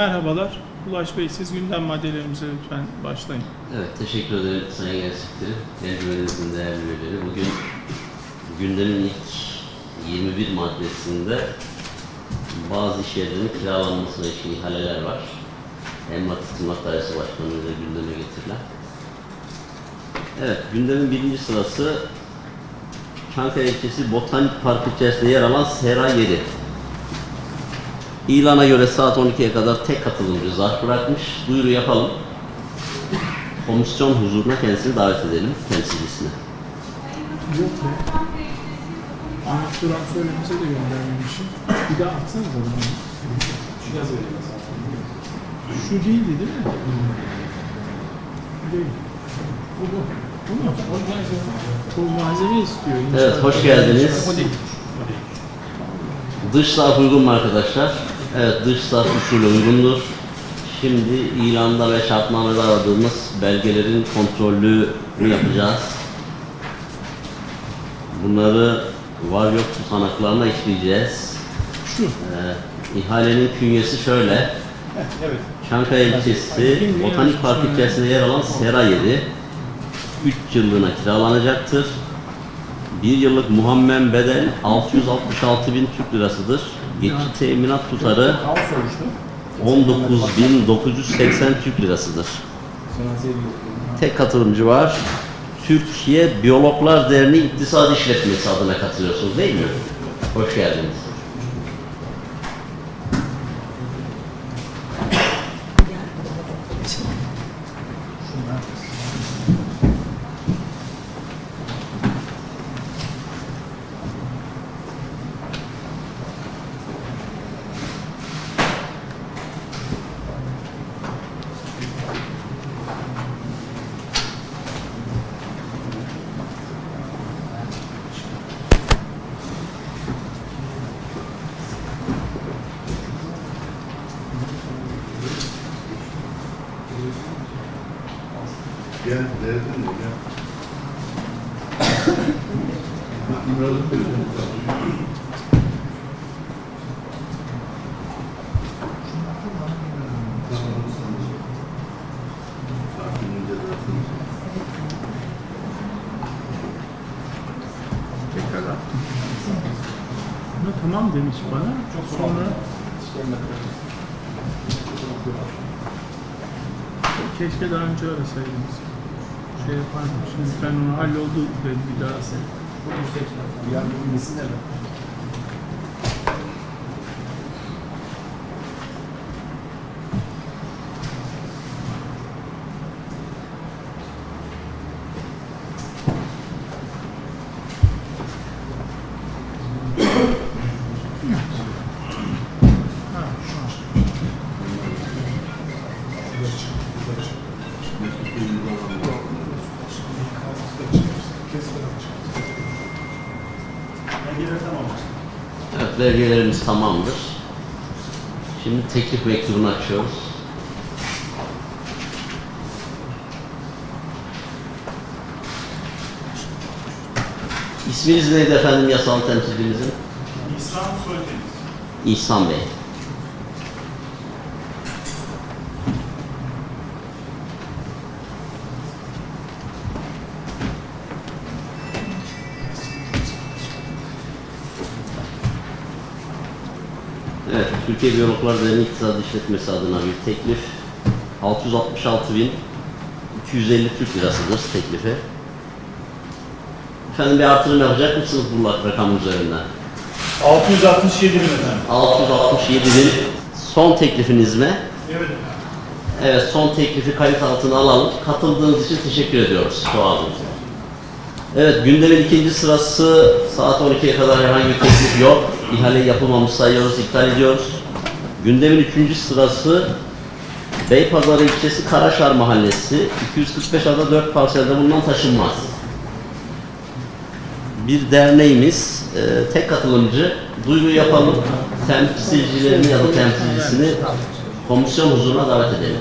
Merhabalar. Ulaş Bey siz gündem maddelerimize lütfen başlayın. Evet, teşekkür ederim Sayın Sekreterim. Mecburimizin değerli üyeleri. Bugün gündemin ilk 21 maddesinde bazı iş yerlerinin kiralanmasına ilişkin ihaleler var. Emlak Tırnak Dairesi Başkanlığı'yla gündeme getirilen. Evet, gündemin birinci sırası Çankaya ilçesi Botanik Park içerisinde yer alan Sera Yeri. İlana göre saat 12'ye kadar tek katılımcı zarf bırakmış. Duyuru yapalım. Komisyon huzuruna kendisini davet edelim, temsilcisine. Yok be. Ahmet Duran söylemese de göndermemişim. Bir daha atsanız da bana. Şu değildi değil mi? Bu Değil. Bu bu. Bu mu? Bu malzeme istiyor. Evet, hoş geldiniz. Dış zarf uygun mu arkadaşlar? Evet, dış zarf usulü uygundur. Şimdi ilanda ve şartnamede aradığımız belgelerin kontrolünü yapacağız. Bunları var yok tutanaklarına işleyeceğiz. Şu. Ee, ihalenin künyesi şöyle. Evet. Çankaya ilçesi Botanik Park içerisinde yer alan sera yeri 3 yıllığına kiralanacaktır. 1 yıllık muhammen bedel 666 bin Türk lirasıdır. Geçici teminat tutarı 19.980 Türk lirasıdır. Tek katılımcı var. Türkiye Biyologlar Derneği İktisadi İşletmesi adına katılıyorsunuz değil mi? Hoş geldiniz. Gel, derdin de gel. İmralık verin. Tekrar attım. Ama tamam demiş bana. Sonra keşke daha önce arasaydınız. Şey yapardım. Şimdi ben onu halloldu dedi bir daha. Ha, belgelerimiz tamamdır. Şimdi teklif mektubunu açıyoruz. İsminiz neydi efendim yasal temsilcimizin? İslam Soydeniz. İhsan Bey. Türkiye Biyologlar Derneği İktisadi İşletmesi adına bir teklif. 666.250 Türk lirasıdır teklifi. Efendim bir artırım yapacak mısınız bu rakam üzerinden? 667 bin efendim. 667 bin son teklifiniz mi? Evet. Evet son teklifi kayıt altına alalım. Katıldığınız için teşekkür ediyoruz an. Evet gündemin ikinci sırası saat 12'ye kadar herhangi bir teklif yok. İhale yapılmamış sayıyoruz, iptal ediyoruz. Gündemin üçüncü sırası Beypazarı ilçesi Karaşar Mahallesi 245 ada 4 parselde bulunan taşınmaz. Bir derneğimiz, e, tek katılımcı duyuru yapalım. Temsilcilerini ya da temsilcisini komisyon huzuruna davet edelim.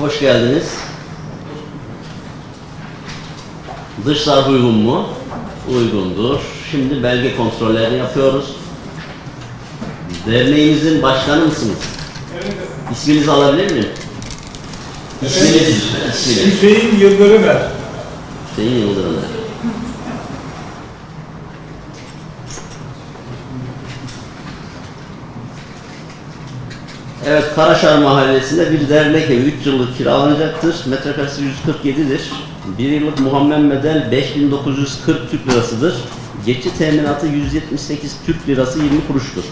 Hoş geldiniz. Dış zarf uygun mu? Uygundur. Şimdi belge kontrollerini yapıyoruz. Derneğimizin başkanı mısınız? Evet. İsminizi alabilir miyim? İsminiz, isminiz. Hüseyin Yıldırım Er. Hüseyin Yıldırım. Karaşar Mahallesi'nde bir dernek evi 3 yıllık kiralanacaktır. Metrekaresi 147'dir. 1 yıllık Muhammed Bedel 5940 Türk Lirasıdır. Geçici teminatı 178 Türk Lirası 20 kuruştur.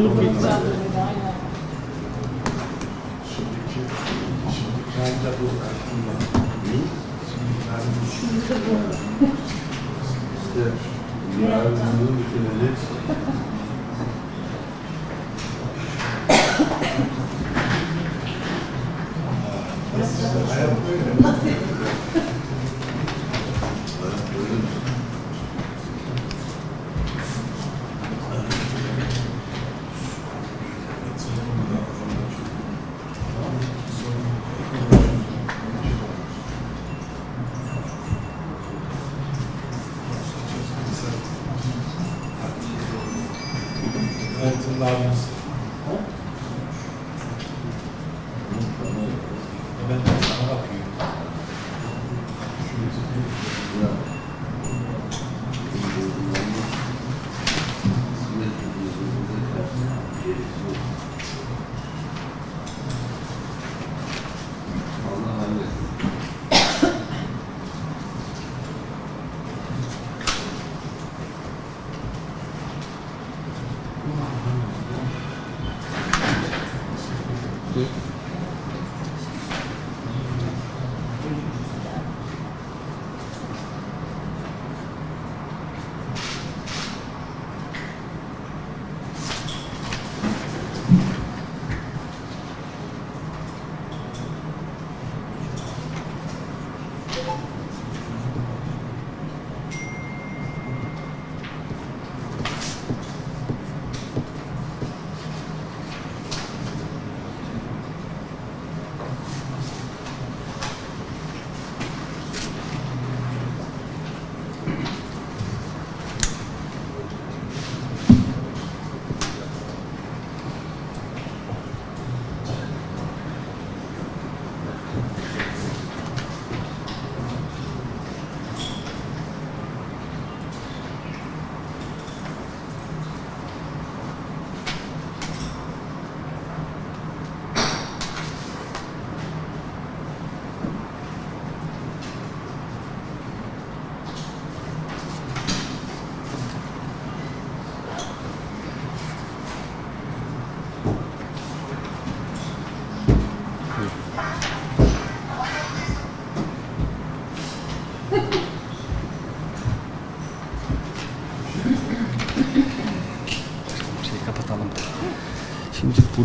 Olduğunu bilmiyorum. Şimdiki, şimdiki halde bu aslında. İşte yarını bitirecek.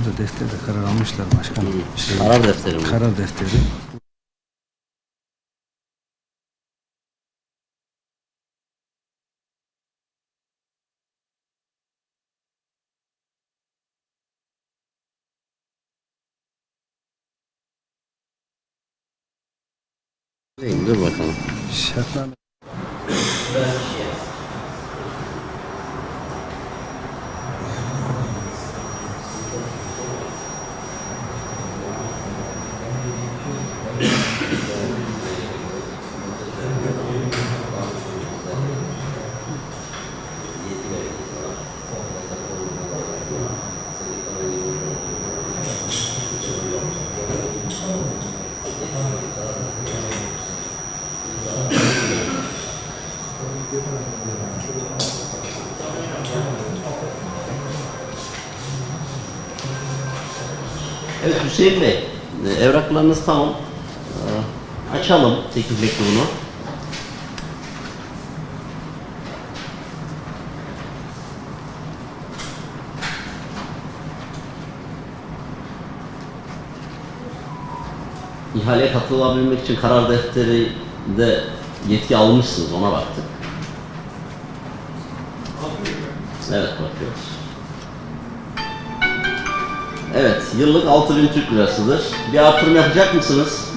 Burada defterde karar almışlar başkanım. Şey, Karar defteri mi? karar defteri. Dur bakalım. Şartname. Evet Hüseyin Bey, e, evraklarınız tamam. Ee, Açalım teklif mektubunu. İhaleye katılabilmek için karar defterinde yetki almışsınız, ona baktık. Evet, bakıyoruz. Evet, yıllık 6000 Türk lirasıdır. Bir artırım yapacak mısınız?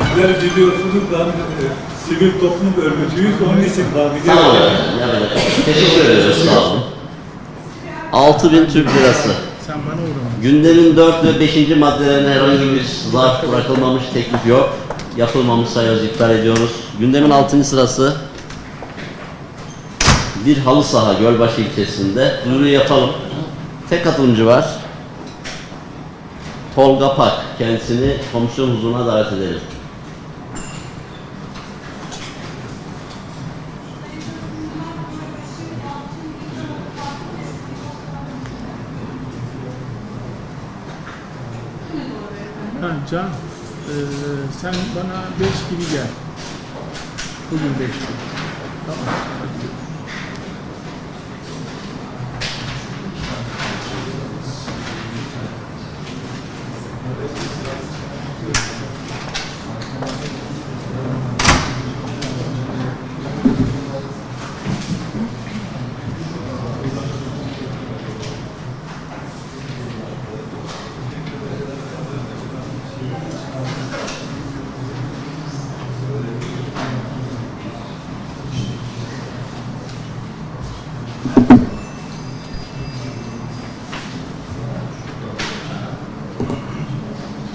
Bizler biliyorsunuz da e, sivil toplum örgütüyüz. Onun için bakacağız. Tamam. Yani, teşekkür ederiz. Sağ olun. 6000 Türk lirası. Sen bana uğrama. Gündemin 4 ve 5. maddelerine herhangi bir zarf bırakılmamış teklif yok. Yapılmamış sayıyoruz, iptal ediyoruz. Gündemin 6. sırası bir halı saha Gölbaşı ilçesinde. Duyuru yapalım. Tek katılımcı var. Tolga Pak. Kendisini komisyon huzuruna davet edelim. Can, eee, sen bana 5 gibi gel. Bugün 5 gibi. Tamam.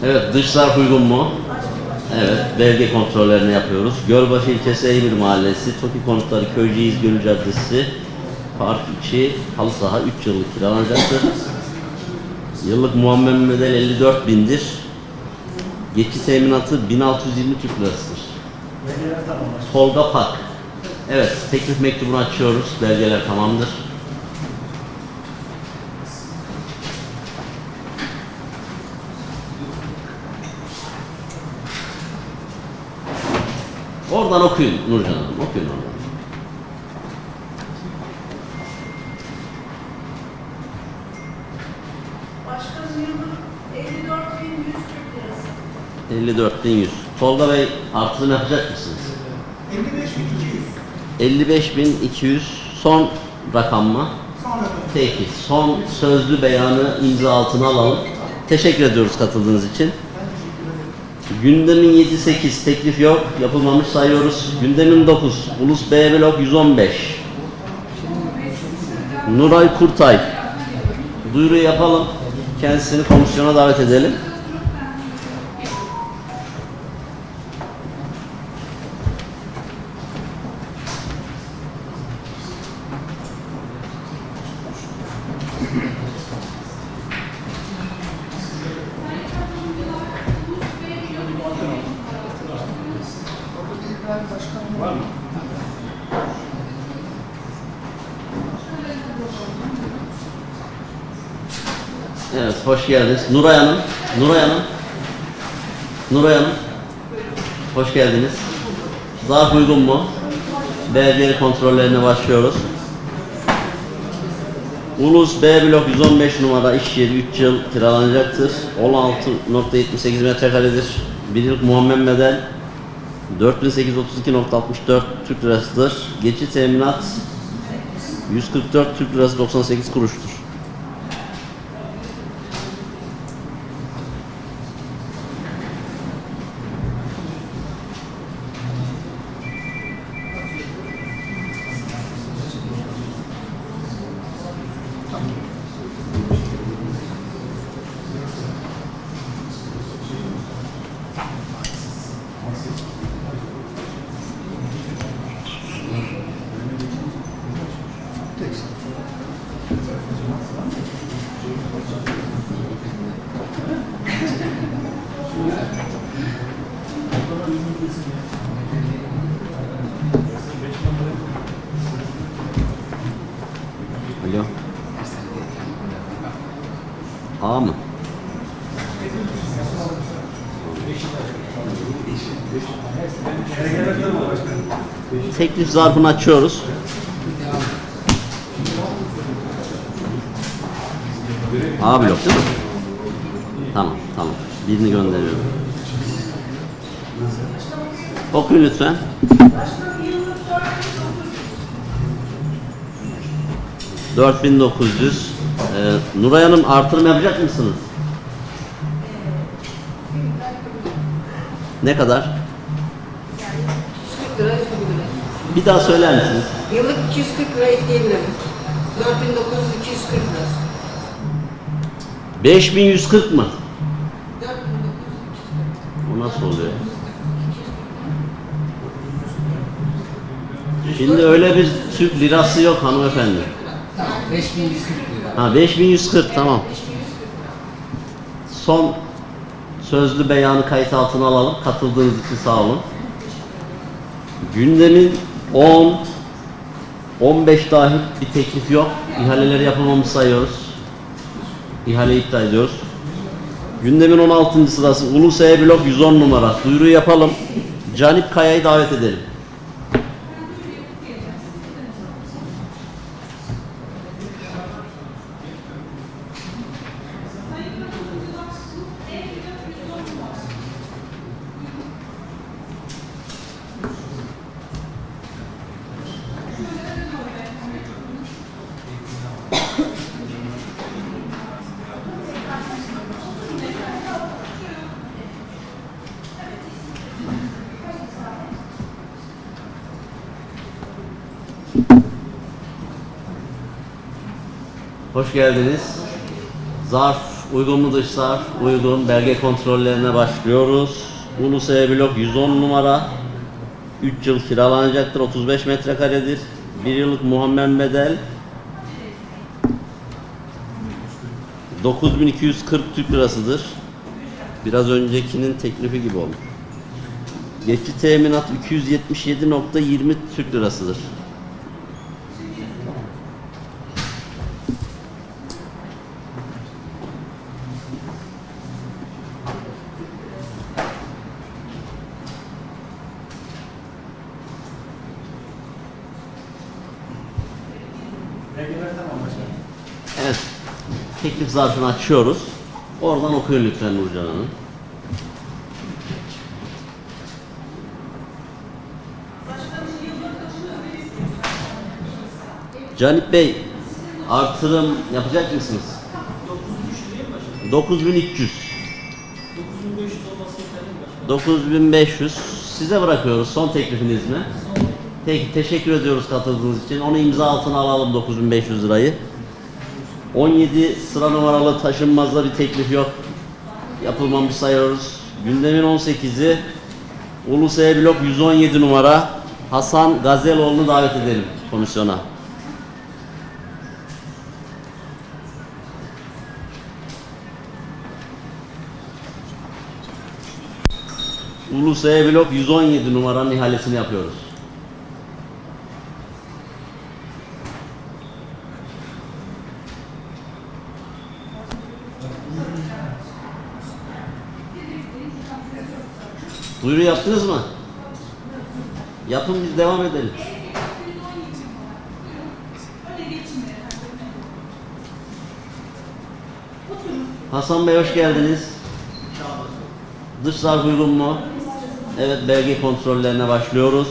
Evet, dış zarf uygun mu? Evet, belge kontrollerini yapıyoruz. Gölbaşı ilçesi Eymir Mahallesi, Toki Konutları, Köyceğiz Gölü Caddesi, Park içi, halı saha 3 yıllık kiralanacaktır. Yıllık muammer bedel 54 bindir. Geçici teminatı 1620 Türk lirasıdır. Tolga Pak. Evet, teklif mektubunu açıyoruz. Belgeler tamamdır. Oradan okuyun Nurcan Hanım, okuyun oradan. Başkanım yıllık 54.100 Türk lirası. 54.100. Tolga Bey artırım yapacak mısınız? 55.200 son rakam mı? Peki. Son sözlü beyanı imza altına alalım. Teşekkür ediyoruz katıldığınız için. Gündemin 7-8 teklif yok. Yapılmamış sayıyoruz. Gündemin 9. Ulus B blok 115. Nuray Kurtay. Duyuru yapalım. Kendisini komisyona davet edelim. Evet, hoş geldiniz. Nuray Hanım, Nuray Hanım, Nuray Hanım, hoş geldiniz. Zarf uygun mu? Belgeli kontrollerine başlıyoruz. Ulus B blok 115 numara iş yeri 3 yıl kiralanacaktır. 16.78 metrekaredir. Bir yıllık muammer bedel 4832.64 Türk lirasıdır. Geçici teminat 144 Türk lirası 98 kuruştur. Alo. A mı? Teklif zarfını açıyoruz. A blok değil mi? Tamam, tamam. Birini gönderiyorum. Okuyun lütfen. Başkanım yıllık 4900. Ee, Nuray Hanım artırım yapacak mısınız? Ne kadar? 240 lira lira. Bir daha söyler misiniz? Yıllık 240 lira ekleyebilirim. 4900 240 lira. 5140 mı? 4900 O nasıl oluyor? Şimdi öyle bir Türk lirası yok hanımefendi. Tamam 5140 lira. Ha 5140 tamam. Son sözlü beyanı kayıt altına alalım. Katıldığınız için sağ olun. Gündemin 10 15 dahil bir teklif yok. İhaleleri yapılmamış sayıyoruz. İhale iptal ediyoruz. Gündemin 16. sırası Ulus E blok 110 numara. Duyuru yapalım. Canip Kaya'yı davet edelim. Hoş geldiniz. Zarf uygun mu dış zarf? Uygun. Belge kontrollerine başlıyoruz. Ulus E blok 110 numara. 3 yıl kiralanacaktır. 35 metrekaredir. 1 yıllık muhammed bedel. 9240 Türk lirasıdır. Biraz öncekinin teklifi gibi olmuş. Geçici teminat 277.20 Türk lirasıdır. Evet. Teklif zarfını açıyoruz. Oradan okuyun lütfen Nurcan Hanım. Canip Bey, artırım yapacak mısınız? 9300. 9500 size bırakıyoruz. Son teklifiniz mi? Peki teşekkür ediyoruz katıldığınız için. Onu imza altına alalım 9500 lirayı. 17 sıra numaralı taşınmazda bir teklif yok. Yapılmamış sayıyoruz. Gündemin 18'i Ulus blok 117 numara Hasan Gazeloğlu'nu davet edelim komisyona. Ulus blok 117 numaranın ihalesini yapıyoruz. Duyuru yaptınız mı? Yapın biz devam edelim. Hasan Bey hoş geldiniz. Dış zarf uygun mu? Evet belge kontrollerine başlıyoruz.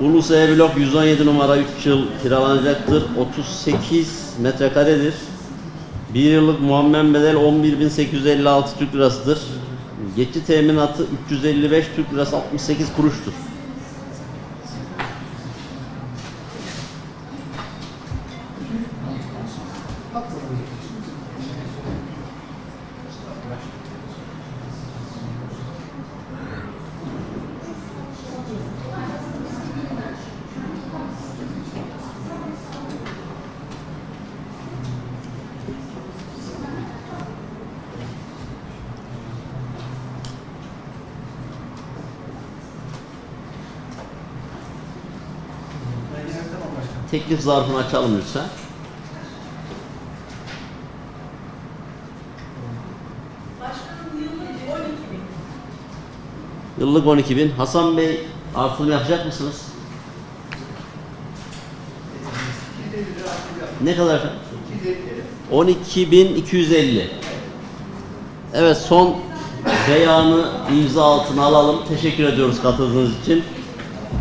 Ulus E blok 117 numara 3 yıl kiralanacaktır. 38 metrekaredir. Bir yıllık muammen bedel 11.856 Türk lirasıdır. Geçici teminatı 355 Türk lirası 68 kuruştur. Teklif zarfını açalım lütfen. Yıllık 12 bin. Hasan Bey artılım yapacak mısınız? Ne kadar efendim? 12.250. Evet son beyanı imza altına alalım. Teşekkür ediyoruz katıldığınız için.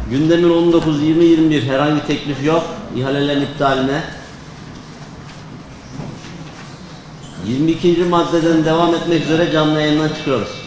Gündemin 19-20-21 herhangi teklif yok. İhalelerin iptaline. 22. maddeden devam etmek üzere canlı yayından çıkıyoruz.